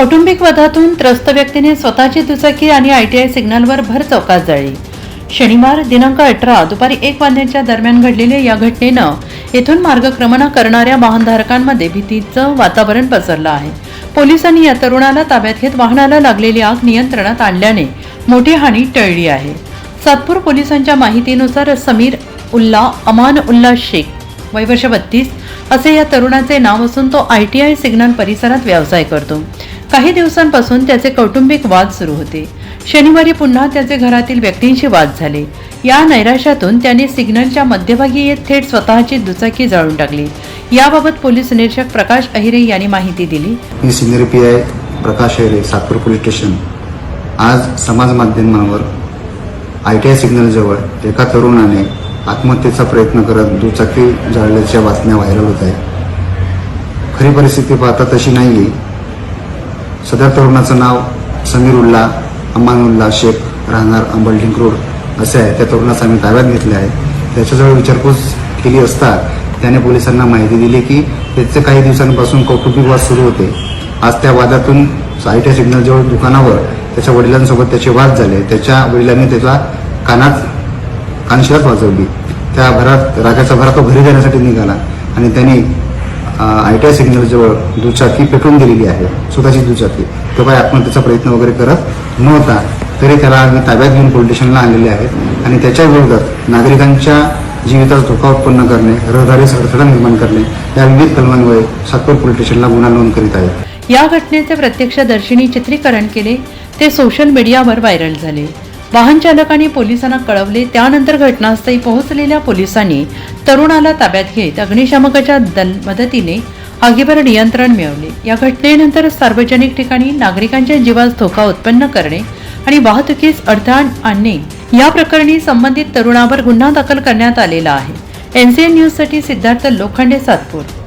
कौटुंबिक वधातून त्रस्त व्यक्तीने स्वतःची दुचाकी आणि आयटीआय सिग्नलवर भर चौकात जाळली. शनिवार दिनांक अठरा दुपारी एक वाजण्याच्या दरम्यान घडलेल्या या घटनेनं येथून मार्गक्रमण करणाऱ्या वाहनधारकांमध्ये भीतीचं वातावरण पसरलं आहे. पोलिसांनी या तरुणाला ताब्यात घेत वाहनाला लागलेली आग नियंत्रणात आणल्याने मोठी हानी टळली आहे. सातपूर पोलिसांच्या माहितीनुसार समीर उल्ला अमान उल्ला शेख वय वर्ष बत्तीस असे या तरुणाचे नाव असून तो आय टी आय सिग्नल परिसरात व्यवसाय करतो. काही दिवसांपासून त्याचे कौटुंबिक वाद सुरू होते. शनिवारी पुन्हा त्याचे घरातील व्यक्तींशी वाद झाले. या नैराश्यातून त्याने सिग्नलच्या मध्यभागी येत थेट स्वतःची दुचाकी जाळून टाकली. याबाबत पोलीस निरीक्षक प्रकाश अहिरे यांनी माहिती दिली. मी senior P I Prakash Ahire Satpur police station. आज समाज माध्यमांवर आय टी आय सिग्नलजवळ एका तरुणाने आत्महत्येचा प्रयत्न करत दुचाकी जाळल्याच्या बातम्या व्हायरल होत आहे खरी परिस्थिती पाहता तशी नाही आहे सदर तरुणाचं नाव समीर उल्ला अमानुल्ला शेख राहणार अंबलडिंग रोड असे आहे. त्या तरुणाचा आम्ही ताब्यात घेतले आहे. त्याच्याजवळ विचारपूस केली असता त्याने पोलिसांना माहिती दिली की त्याचे काही दिवसांपासून कौटुंबिक वाद सुरू होते. आज त्या वादातून आय सिग्नलजवळ दुकानावर त्याच्या वडिलांसोबत त्याचे वाद झाले. त्याच्या वडिलांनी त्याला कानात कानशिरात वाजवली. त्या भरात रागाचा भरा तो घरी जाण्यासाठी निघाला आणि त्यांनी आय टी आय सिग्नलजवळ दुचाकी पेटवून दिलेली आहे स्वतःची दुचाकी. तो काही आत्महत्येचा प्रयत्न वगैरे करत नव्हता तरी त्याला आम्ही ताब्यात घेऊन पोलीस स्टेशनला आणलेले आहेत. आणि त्याच्या विरोधात नागरिकांच्या जीवितास धोका उत्पन्न करणे रहदारीस अडथळा निर्माण करणे या विविध कलमांमुळे सातपूर पोलीस स्टेशनला गुन्हा नोंद करीत आहेत. या घटनेचे प्रत्यक्षदर्शींनी चित्रीकरण केले ते सोशल मीडियावर व्हायरल झाले. वाहन चालकांनी पोलिसांना कळवले त्यानंतर घटनास्थळी पोहोचलेल्या पोलिसांनी तरुणाला ताब्यात घेत अग्निशामकाच्या दल मदतीने आगीवर नियंत्रण मिळवले या घटनेनंतर सार्वजनिक ठिकाणी नागरिकांच्या जीवास धोका उत्पन्न करणे आणि वाहतुकीस अडथळा आणणे या प्रकरणी संबंधित तरुणावर गुन्हा दाखल करण्यात आलेला आहे. एनसीएन न्यूजसाठी सिद्धार्थ लोखंडे सातपूर.